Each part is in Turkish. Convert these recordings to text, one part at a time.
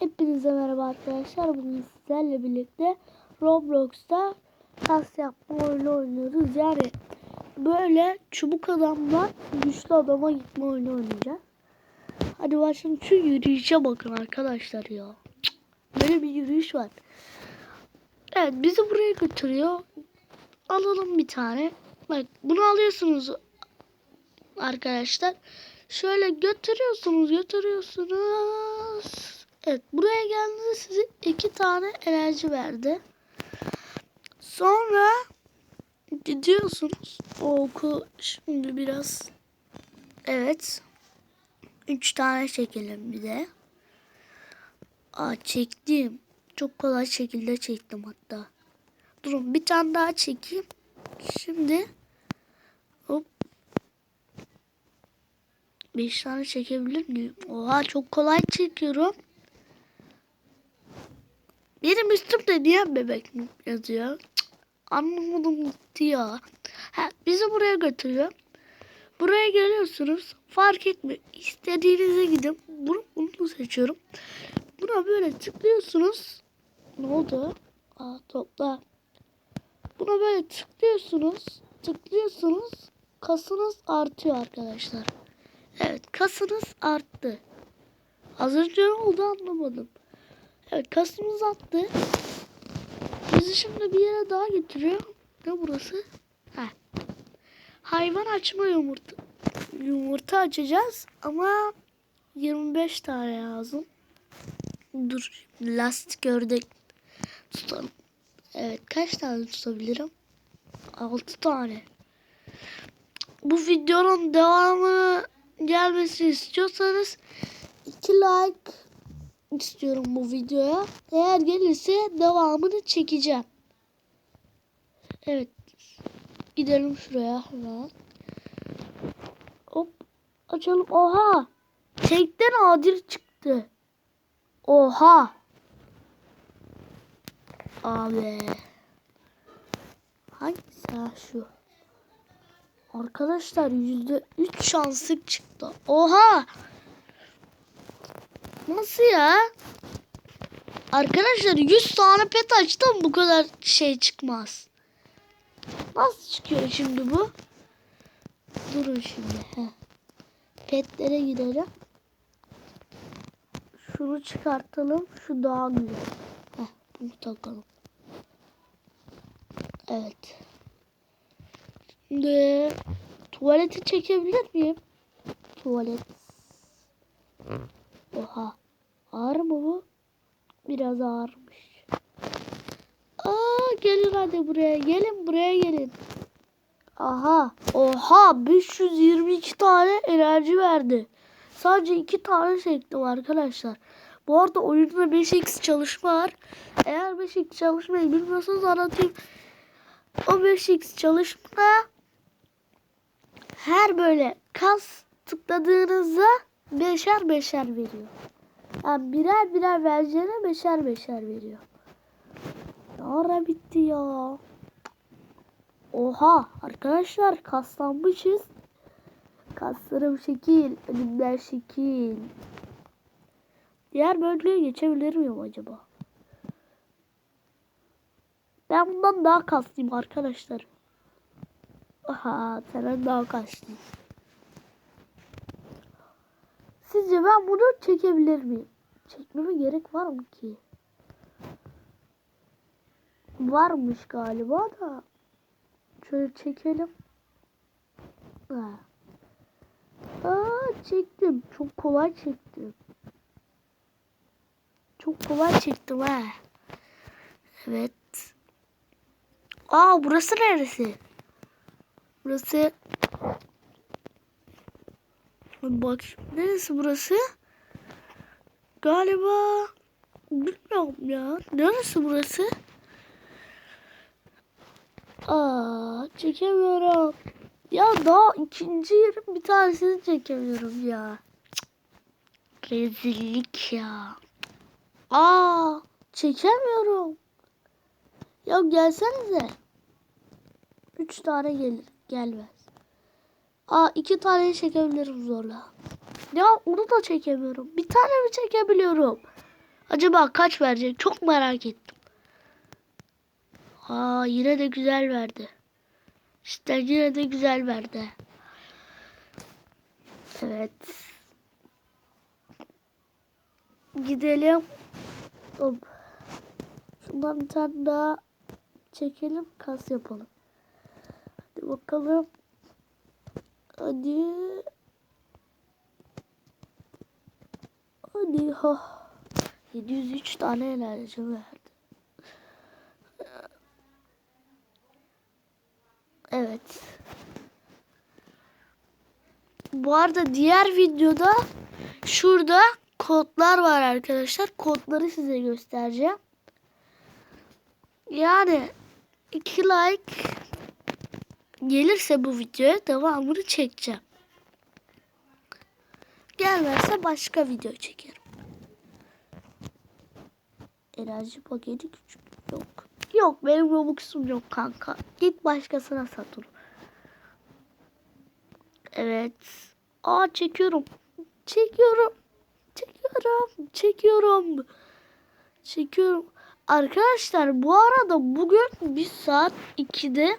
Hepinize merhaba arkadaşlar. Bugün sizlerle birlikte Roblox'ta kas yapma oyunu oynuyoruz. Yani böyle çubuk adamla güçlü adama gitme oyunu oynayacağız. Hadi başlayalım. Şu yürüyüşe bakın arkadaşlar ya. Böyle bir yürüyüş var. Evet bizi buraya götürüyor. Alalım bir tane. Bak bunu alıyorsunuz arkadaşlar. Şöyle götürüyorsunuz, götürüyorsunuz. Evet, buraya geldiğinde size iki tane enerji verdi. Sonra gidiyorsunuz. O oku şimdi biraz evet. Üç tane çekelim bir de. Aa çektim. Çok kolay şekilde çektim hatta. Durun bir tane daha çekeyim. Şimdi hop 5 tane çekebilir miyim? Oha çok kolay çekiyorum. Benim üstümde niye bebek yazıyor? Cık, anlamadım gitti ya. Ha, bizi buraya götürüyor. Buraya geliyorsunuz. Fark etmiyor. İstediğinize gidin. Bunu, bunu seçiyorum. Buna böyle tıklıyorsunuz. Ne oldu? Aa topla. Buna böyle tıklıyorsunuz. Tıklıyorsunuz. Kasınız artıyor arkadaşlar. Evet kasınız arttı. Az önce ne oldu anlamadım. Evet kasımız arttı. Bizi şimdi bir yere daha getiriyor. Ne burası? Heh. Hayvan açma yumurta. Yumurta açacağız ama 25 tane lazım. Dur lastik ördek tutalım. Evet kaç tane tutabilirim? 6 tane. Bu videonun devamını gelmesini istiyorsanız 2 like istiyorum bu videoya. Eğer gelirse devamını çekeceğim. Evet. Gidelim şuraya hemen. Hop. Açalım. Oha. Tekten adil çıktı. Oha. Abi. Hangisi ha şu? Arkadaşlar yüzde üç şanslık çıktı. Oha! Nasıl ya? Arkadaşlar 100 tane pet açtım bu kadar şey çıkmaz. Nasıl çıkıyor şimdi bu? Durun şimdi. Heh. Petlere gidelim. Şunu çıkartalım. Şu daha güzel. Heh, bunu takalım. Evet. Şimdi tuvaleti çekebilir miyim? Tuvalet. Oha. Ağır mı bu? Biraz ağırmış. Aa gelin hadi buraya. Gelin buraya gelin. Aha. Oha 522 tane enerji verdi. Sadece 2 tane çektim arkadaşlar. Bu arada oyunda 5x çalışma var. Eğer 5x çalışmayı bilmiyorsanız anlatayım. O 5x çalışma her böyle kas tıkladığınızda beşer beşer veriyor. Yani birer birer vereceğine beşer beşer veriyor. Ne ara bitti ya. Oha arkadaşlar kaslanmışız. Kaslarım şekil, elimler şekil. Diğer bölgeye geçebilir miyim acaba? Ben bundan daha kaslıyım arkadaşlar. Aha senden daha kaslıyım. Sizce ben bunu çekebilir miyim? Çekmeme gerek var mı ki? Varmış galiba da. Şöyle çekelim. Ha. Aa çektim. Çok kolay çektim. Çok kolay çektim ha. Evet. Aa burası neresi? Burası Bak neresi burası? Galiba bilmiyorum ya. Neresi burası? Aa çekemiyorum. Ya daha ikinci yerin bir tanesini çekemiyorum ya. Cık, Rezillik ya. Aa çekemiyorum. Ya gelsenize. Üç tane gelir. Gelmez. Aa iki tane çekebilirim zorla. Ya onu da çekemiyorum. Bir tane mi çekebiliyorum? Acaba kaç verecek? Çok merak ettim. Aa yine de güzel verdi. İşte yine de güzel verdi. Evet. Gidelim. Hop. Şundan bir tane daha çekelim. Kas yapalım. Hadi bakalım. Hadi. Hadi ha. 703 tane enerji verdi. Evet. Bu arada diğer videoda şurada kodlar var arkadaşlar. Kodları size göstereceğim. Yani 2 like gelirse bu videoya devamını çekeceğim. Gelmezse başka video çekerim. Enerji paketi küçük. Yok. Yok benim Robux'um yok kanka. Git başkasına sat onu. Evet. Aa çekiyorum. Çekiyorum. Çekiyorum. Çekiyorum. Çekiyorum. Arkadaşlar bu arada bugün bir saat 2'de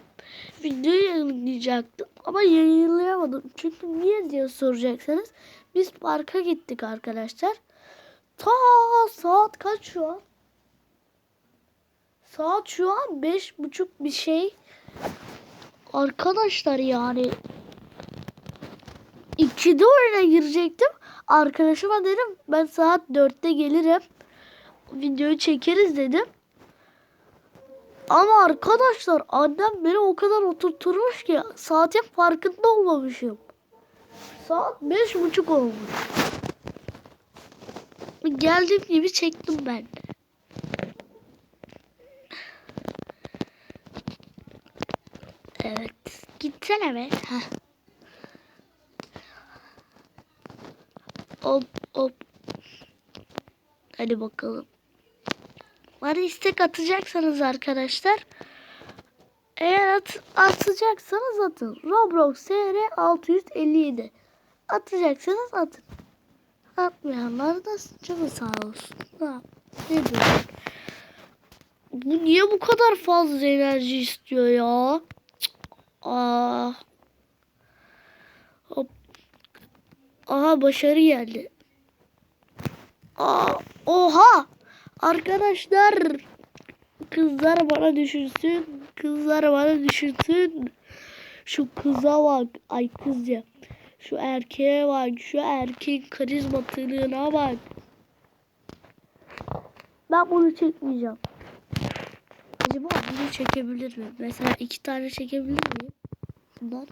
video yayınlayacaktım. Ama yayınlayamadım. Çünkü niye diye soracaksanız. Biz parka gittik arkadaşlar. Ta saat kaç şu an? Saat şu an beş buçuk bir şey. Arkadaşlar yani ikide oyuna girecektim. Arkadaşıma dedim ben saat dörtte gelirim. Videoyu çekeriz dedim. Ama arkadaşlar annem beni o kadar oturturmuş ki saatin farkında olmamışım. Saat beş buçuk olmuş. Geldiğim gibi çektim ben. Evet. Gitsene be. Heh. Hop hop. Hadi bakalım. Bana istek atacaksanız arkadaşlar. Eğer at, atacaksanız atın. Roblox SR 657. Atacaksanız atın. Atmayanlar da canı sağ olsun. Ha, ne diyeyim? Bu niye bu kadar fazla enerji istiyor ya? Aa. Hop. Aha başarı geldi. Aa, oha! Arkadaşlar kızlar bana düşünsün. Kızlar bana düşünsün. Şu kıza bak. Ay kız ya. Şu erkeğe bak. Şu erkeğin karizmatılığına bak. Ben bunu çekmeyeceğim. Acaba bunu çekebilir miyim? Mesela iki tane çekebilir miyim? Bundan.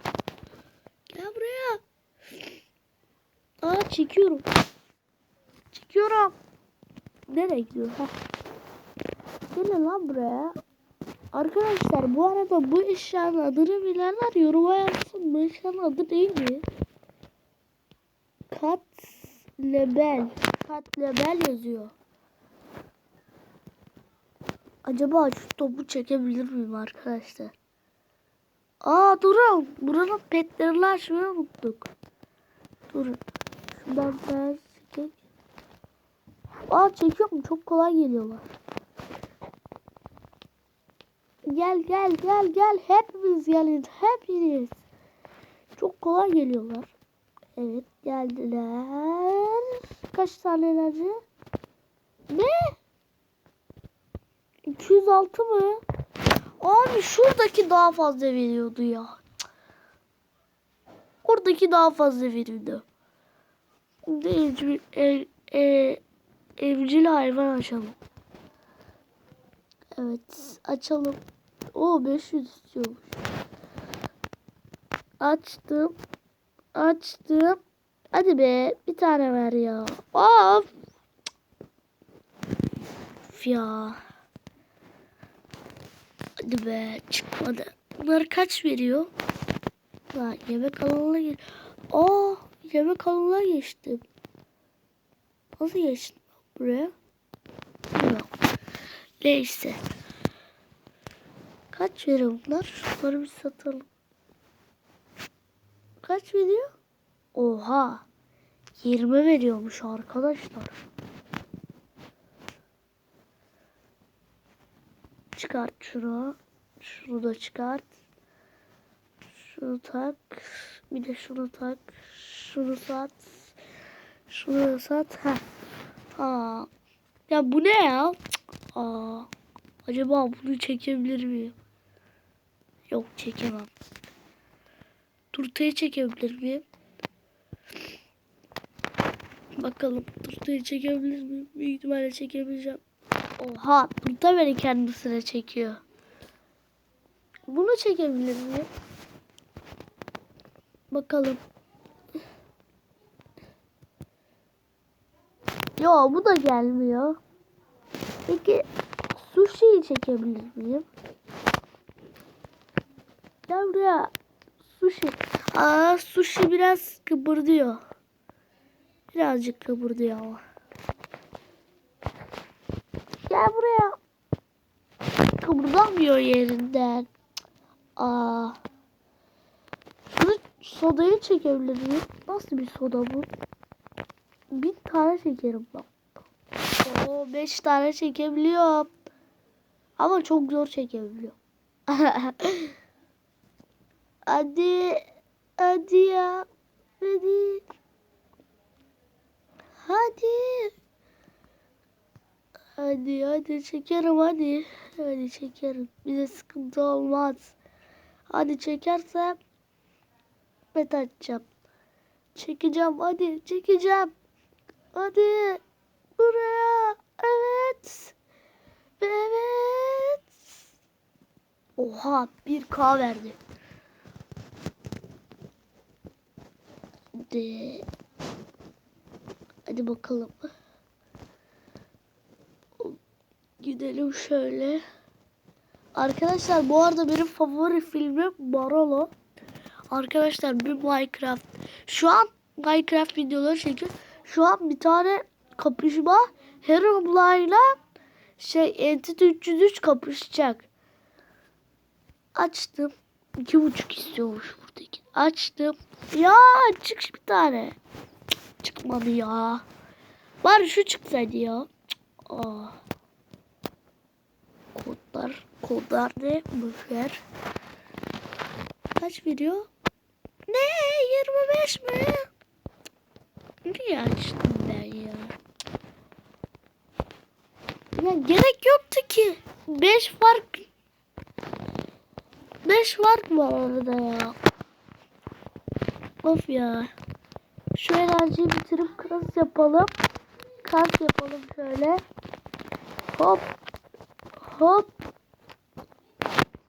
Gel buraya. Aa çekiyorum. Çekiyorum. Nereye gidiyor? Heh. Gelin lan buraya. Arkadaşlar bu arada bu eşyanın adını bilenler yoruma yazsın. Bu eşyanın adı neydi? Kat lebel. Kat lebel yazıyor. Acaba şu topu çekebilir miyim arkadaşlar? Aa durun. Buranın petlerini açmayı unuttuk. Durun. Şuradan ters Aa çekiyorum. Çok kolay geliyorlar. Gel gel gel gel. Hepimiz gelin. Hepiniz. Çok kolay geliyorlar. Evet geldiler. Kaç tane enerji? Ne? 206 mı? Abi şuradaki daha fazla veriyordu ya. Cık. Oradaki daha fazla veriyordu. Evcil, ev, e, evcil hayvan açalım. Evet açalım. O 500 istiyormuş. Açtım. Açtım. Hadi be bir tane ver ya. Of. Üf ya. Hadi be çıkmadı. Bunlar kaç veriyor? Ha, yemek alanına gir. Aa yemek alanına geçtim. Nasıl geçtim buraya? Yok. Neyse. Kaç veriyor bunlar? Şunları bir satalım. Kaç veriyor? Oha. 20 veriyormuş arkadaşlar. Çıkart şunu. Şunu da çıkart. Şunu tak. Bir de şunu tak. Şunu sat. Şunu sat. Heh. Aa. Ya bu ne ya? Aa. Acaba bunu çekebilir miyim? Yok çekemem. Turtayı çekebilir miyim? Bakalım turtayı çekebilir miyim? Büyük ihtimalle çekebileceğim. Oha turta beni kendisine çekiyor. Bunu çekebilir miyim? Bakalım. Yo bu da gelmiyor. Peki sushi'yi çekebilir miyim? Gel buraya. Sushi. Aa sushi biraz kıpırdıyor. Birazcık kıpırdıyor ama. Gel buraya. Kıpırdamıyor yerinden. Aa. Şunu sodayı çekebilir miyim? Nasıl bir soda bu? Bir tane çekerim bak. Oo, beş tane çekebiliyorum. Ama çok zor çekebiliyorum. hadi. Hadi ya. Hadi. Hadi. Hadi hadi çekerim hadi. Hadi çekerim. Bize sıkıntı olmaz. Hadi çekersem bet açacağım. Çekeceğim hadi çekeceğim. Hadi buraya. Evet. Evet. Oha 1K verdi. Hadi. Hadi bakalım. Gidelim şöyle. Arkadaşlar bu arada benim favori filmim Barolo. Arkadaşlar bir Minecraft. Şu an Minecraft videoları çekiyor. Şu an bir tane kapışma Herobrine'la şey Entity 303 kapışacak. Açtım. İki buçuk istiyormuş buradaki. Açtım. Ya çık bir tane. Cık, Çıkmadı ya. Bari şu çıksaydı ya. Cık, Aa. Kodlar. Kodlar ne? Boşver. Kaç veriyor? Ne? 25 mi? Niye açtım ben ya? Ya gerek yoktu ki. 5 fark 5 fark var arada ya. Of ya. Şu enerjiyi bitirip kas yapalım. Kas yapalım şöyle. Hop. Hop.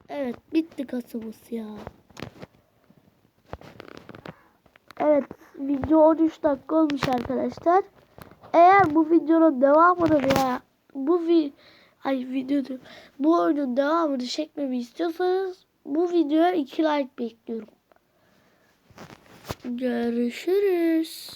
Evet bitti kasımız ya. Evet video 13 dakika olmuş arkadaşlar. Eğer bu videonun devamını veya bu vi ay video diyorum. Bu oyunun devamını çekmemi istiyorsanız bu videoya 2 like bekliyorum. Görüşürüz.